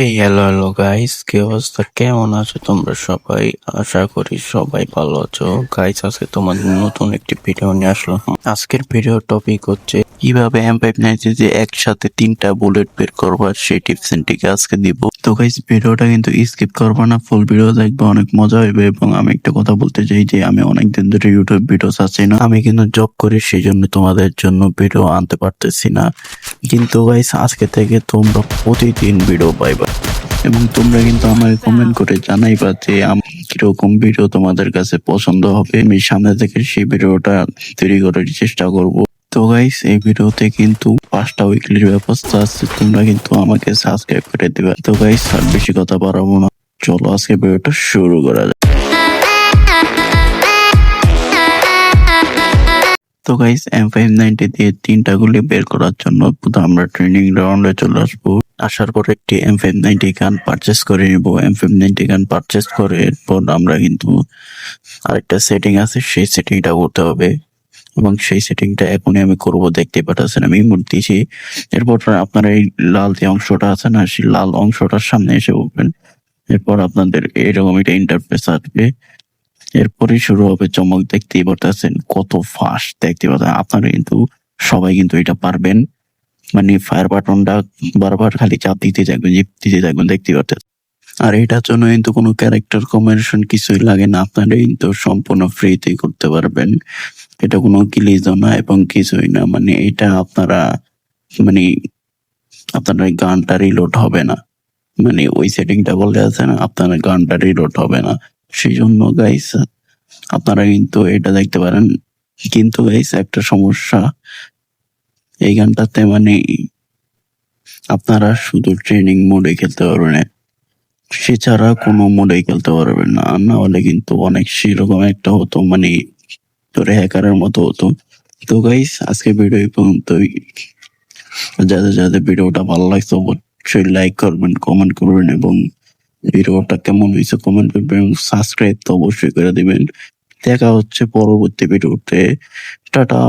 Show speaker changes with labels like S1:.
S1: এই hello hello guys কি অবস্থা? কেমন আছো তোমরা সবাই? আশা করি সবাই ভালো আছো। গাইস আজকে তোমাদের নতুন একটি ভিডিও নিয়ে আসলো আজকের ভিডিও টপিক হচ্ছে কীভাবে এম ফাইভ যে একসাথে তিনটা বুলেট বের করবার সেই টিপস ট্রিক আজকে দিব। তো গাইস ভিডিওটা কিন্তু স্কিপ করব না ফুল ভিডিও দেখবে, অনেক মজা হইবে এবং আমি একটা কথা বলতে চাই যে আমি অনেকদিন ধরে ইউটিউব ভিডিও চাচ্ছি না। আমি কিন্তু জব করি সেই জন্য তোমাদের জন্য ভিডিও আনতে পারতেছি না। কিন্তু গাইস আজকে থেকে তোমরা প্রতিদিন ভিডিও পাইবা এবং তোমরা কিন্তু আমাকে কমেন্ট করে জানাইবা যে আমি কীরকম ভিডিও তোমাদের কাছে পছন্দ হবে। আমি সামনে থেকে সেই ভিডিওটা তৈরি করার চেষ্টা করব। তো গাইস এই ভিডিওতে কিন্তু পাঁচটা উইকলির ব্যবস্থা আছে, তোমরা কিন্তু আমাকে সাবস্ক্রাইব করে দিবে। তো গাইস আর বেশি কথা বাড়াবো না। চলো আজকে ভিডিওটা শুরু করা যাক। তো গাইস এম ফাইভ নাইনটি দিয়ে তিনটা গুলি বের করার জন্য আমরা ট্রেনিং গ্রাউন্ডে চলে আসব। আসার পর একটি M five ninety gun purchase করে নিব। M five ninety gun purchase করে এরপর আমরা কিন্তু আরেকটা সেটিং আছে, সেই সেটিংটা করতে হবে। এবং সেই সেটিংটা এখনই আমি করব দেখতে পাচ্ছেন আমি ইমোট দিয়েছি। এরপর আপনার এই লাল যে অংশটা আছে না, সেই লাল অংশটার সামনে এসে উঠবেন এরপর আপনাদের এরকম একটা ইন্টারফেস আসবে এরপরই শুরু হবে চমক, দেখতেই পারতেছেন কত ফাস্ট দেখতে পাচ্ছেন আপনারা কিন্তু সবাই কিন্তু এটা পারবেন। মানে ফায়ার বাটনটা বারবার খালি চাপ দিতে থাকবেন জিপ দিতে থাকবেন দেখতে পারতেন আর এটার জন্য কিন্তু কোনো ক্যারেক্টার কম্বিনেশন কিছুই লাগে না। আপনারা কিন্তু সম্পূর্ণ ফ্রিতেই করতে পারবেন। এটা কোনো কিলিজও না এবং কিছুই না। মানে এটা আপনারা মানে আপনার ওই গানটা রিলোড হবে না। মানে ওই সেটিংটা বলে আছে না আপনার গানটা রিলোড হবে না। সেই জন্য গাইস আপনারা কিন্তু এটা দেখতে পারেন। কিন্তু গাইস একটা সমস্যা, এই গানটাতে মানে আপনারা শুধু ট্রেনিং মোডে খেলতে পারবেন। সে ছাড়া কোনো মোডে খেলতে পারবেন না। না হলে কিন্তু অনেক সেরকম একটা হতো মানে তোরে হ্যাকারের মতো হতো। তো গাইস আজকে ভিডিও পর্যন্ত পর্যন্তই। যাদের যাদের ভিডিওটা ভালো লাগছে, অবশ্যই লাইক করবেন কমেন্ট করবেন এবং ভিডিওটা কেমন হয়েছে কমেন্ট করবেন এবং সাবস্ক্রাইব তো অবশ্যই করে দিবেন। দেখা হচ্ছে পরবর্তী ভিডিওতে টাটা!